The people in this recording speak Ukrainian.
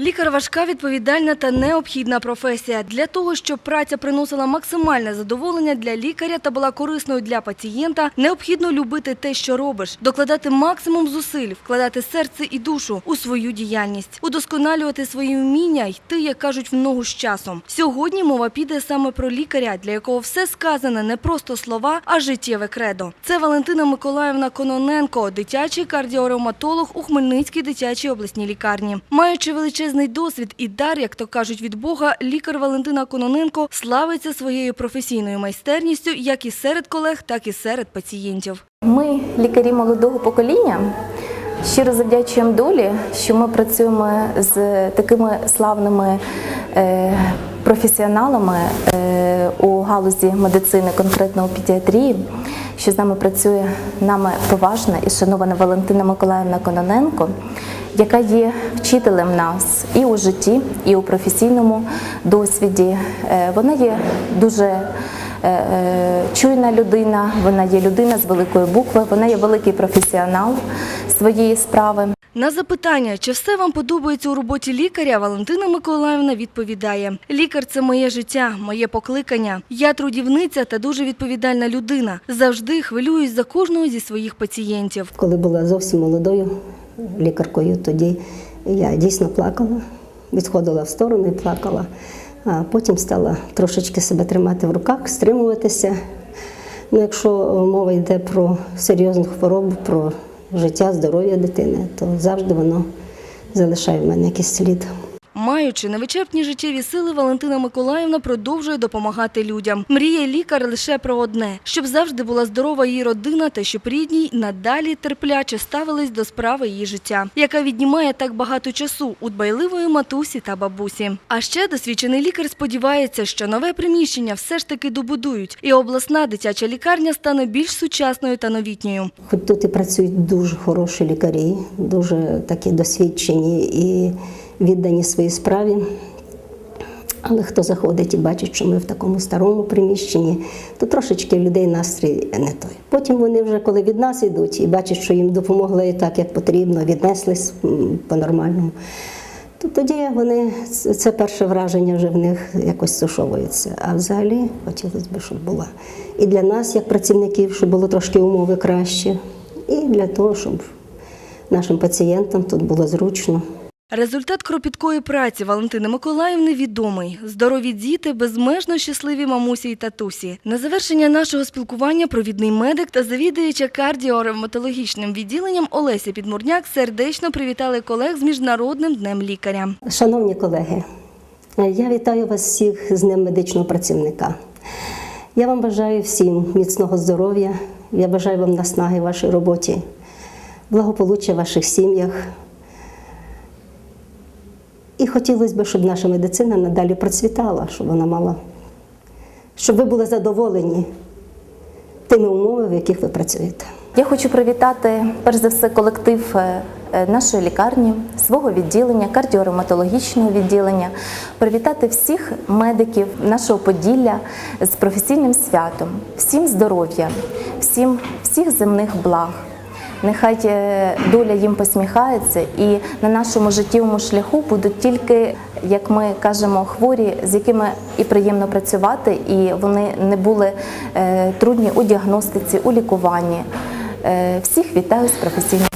Лікар важка, відповідальна та необхідна професія. Для того, щоб праця приносила максимальне задоволення для лікаря та була корисною для пацієнта, необхідно любити те, що робиш, докладати максимум зусиль, вкладати серце і душу у свою діяльність, удосконалювати свої вміння, йти, як кажуть, в ногу з часом. Сьогодні мова піде саме про лікаря, для якого все сказане не просто слова, а життєве кредо. Це Валентина Миколаївна Кононенко, дитячий кардіоревматолог у Хмельницькій дитячій обласній лікарні. Маючи величезний досвід і дар, як то кажуть від Бога, лікар Валентина Кононенко славиться своєю професійною майстерністю як і серед колег, так і серед пацієнтів. Ми, лікарі молодого покоління, щиро завдячуємо долі, що ми працюємо з такими славними е, професіоналами е, у галузі медицини, конкретно у педіатрії, що з нами працює нами поважна і шанована Валентина Миколаївна Кононенко, яка є вчителем нас і у житті, і у професійному досвіді. Е, Вона є дуже е, е, чуйна людина, вона є людина з великої букви, вона є великий професіонал своєї справи. На запитання, чи все вам подобається у роботі лікаря, Валентина Миколаївна відповідає: лікар це моє життя, моє покликання. Я трудівниця та дуже відповідальна людина. Завжди хвилююсь за кожного зі своїх пацієнтів. Коли була зовсім молодою лікаркою, тоді я дійсно плакала, відходила в сторону і плакала. А потім стала трошечки себе тримати в руках, стримуватися. Ну, якщо мова йде про серйозну хворобу, про життя, здоров'я дитини, то завжди воно залишає в мене якийсь слід. Маючи невичерпні життєві сили, Валентина Миколаївна продовжує допомагати людям. Мріє лікар лише про одне, щоб завжди була здорова її родина та щоб рідні й надалі терпляче ставились до справи її життя, яка віднімає так багато часу у дбайливої матусі та бабусі. А ще досвідчений лікар сподівається, що нове приміщення все ж таки добудують, і обласна дитяча лікарня стане більш сучасною та новітньою. Хоч тут і працюють дуже хороші лікарі, дуже такі досвідчені і віддані своїй справі. Але хто заходить і бачить, що ми в такому старому приміщенні, то трошечки людей настрій не той. Потім вони вже коли від нас йдуть і бачать, що їм допомогли так, як потрібно, віднеслись по-нормальному. То тоді вони це перше враження вже в них якось сушовується. А взагалі хотілося б, щоб була і для нас, як працівників, щоб було трошки умови краще, і для того, щоб нашим пацієнтам тут було зручно. Результат кропіткої праці Валентини Миколаївни відомий. Здорові діти, безмежно щасливі мамусі і татусі. На завершення нашого спілкування провідний медик та завідуюча кардіоревматологічним відділенням Олеся Підмурняк сердечно привітали колег з Міжнародним днем лікаря. Шановні колеги, я вітаю вас всіх з Днем медичного працівника. Я вам бажаю всім міцного здоров'я, я бажаю вам наснаги в вашій роботі, благополуччя в ваших сім'ях. І хотілося б, щоб наша медицина надалі процвітала, щоб вона мала, щоб ви були задоволені тими умовами, в яких ви працюєте. Я хочу привітати перш за все колектив е, е, нашої лікарні, свого відділення, кардіоревматологічного відділення, привітати всіх медиків нашого Поділля з професійним святом, всім здоров'я, всім всіх земних благ. Нехай е, доля їм посміхається, і на нашому життєвому шляху будуть тільки, як ми кажемо, хворі, з якими і приємно працювати, і вони не були е, трудні у діагностиці, у лікуванні. Е, Всіх вітаю з професійним